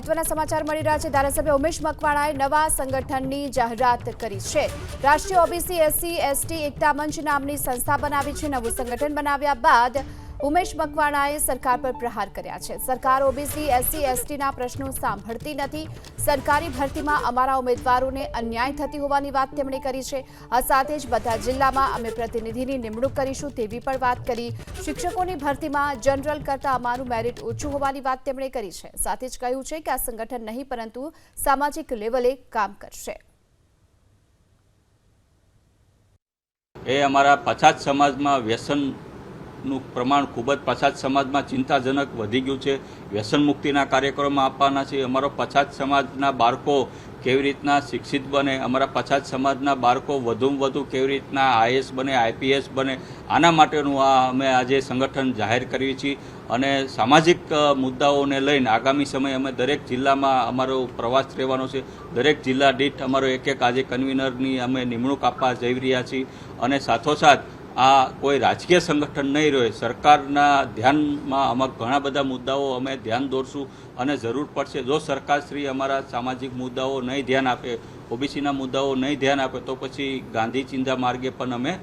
મહત્વના સમાચાર મળી રહ્યા છે. ધારાસભ્ય ઉમેશ મકવાણાએ નવા સંગઠનની જાહેરાત કરી છે. રાષ્ટ્રીય ઓબીસી, એસસી, એસટી, એકતા મંચ નામની સંસ્થા બનાવી છે. નવું સંગઠન બનાવ્યા બાદ ઉમેશ મકવાણાએ સરકાર પર પ્રહાર કર્યા છે. સરકાર ઓબીસી, એસસી, એસટીના પ્રશ્નો સાંભળતી નથી. સરકારી ભરતીમાં અમારા ઉમેદવારોને અન્યાય થતી હોવાની વાત તેમણે કરી છે. આ સાથે જ બધા જિલ્લામાં અમે પ્રતિનિધિની નિમણૂક કરીશું તેવી પણ વાત કરી. શિક્ષકોની ભરતીમાં જનરલ કરતાં અમારું મેરિટ ઓછું હોવાની વાત તેમણે કરી છે. સાથે જ કહ્યું છે કે આ સંગઠન નહીં, પરંતુ સામાજિક લેવલે કામ કરશે. એ અમારા પછાત સમાજમાં વ્યસનનું પ્રમાણ ખૂબ જ પછાત સમાજમાં ચિંતાજનક વધી ગયું છે. વ્યસન મુક્તિના કાર્યક્રમો આપવાના છે. અમારો પછાત સમાજના બાળકો કેવી રીતના શિક્ષિત બને? અમારા પછાત સમાજના બાળકો વધુમાં વધુ કેવી રીતના આઈએસ બને, આઈપીએસ બને? આના માટેનું આ અમે આજે સંગઠન જાહેર કરીએ છીએ. અને સામાજિક મુદ્દાઓને લઈને આગામી સમયે અમે દરેક જિલ્લામાં અમારો પ્રવાસ રહેવાનો છે. દરેક જિલ્લા દીઠ અમારો એક એક આજે કન્વીનરની અમે નિમણૂક આપવા જઈ રહ્યા છીએ. અને સાથોસાથ આ કોઈ રાજકીય સંગઠન નહીં રહે સરકારના ધ્યાનમાં આમાં ઘણા બધા મુદ્દાઓ અમે ધ્યાન દોરશું અને જરૂર પડશે. જો સરકારશ્રી અમારા સામાજિક મુદ્દાઓ નહીં ધ્યાન આપે, ઓબીસીના મુદ્દાઓ નહીં ધ્યાન આપે, તો પછી ગાંધી ચિંતા માર્ગે પણ અમે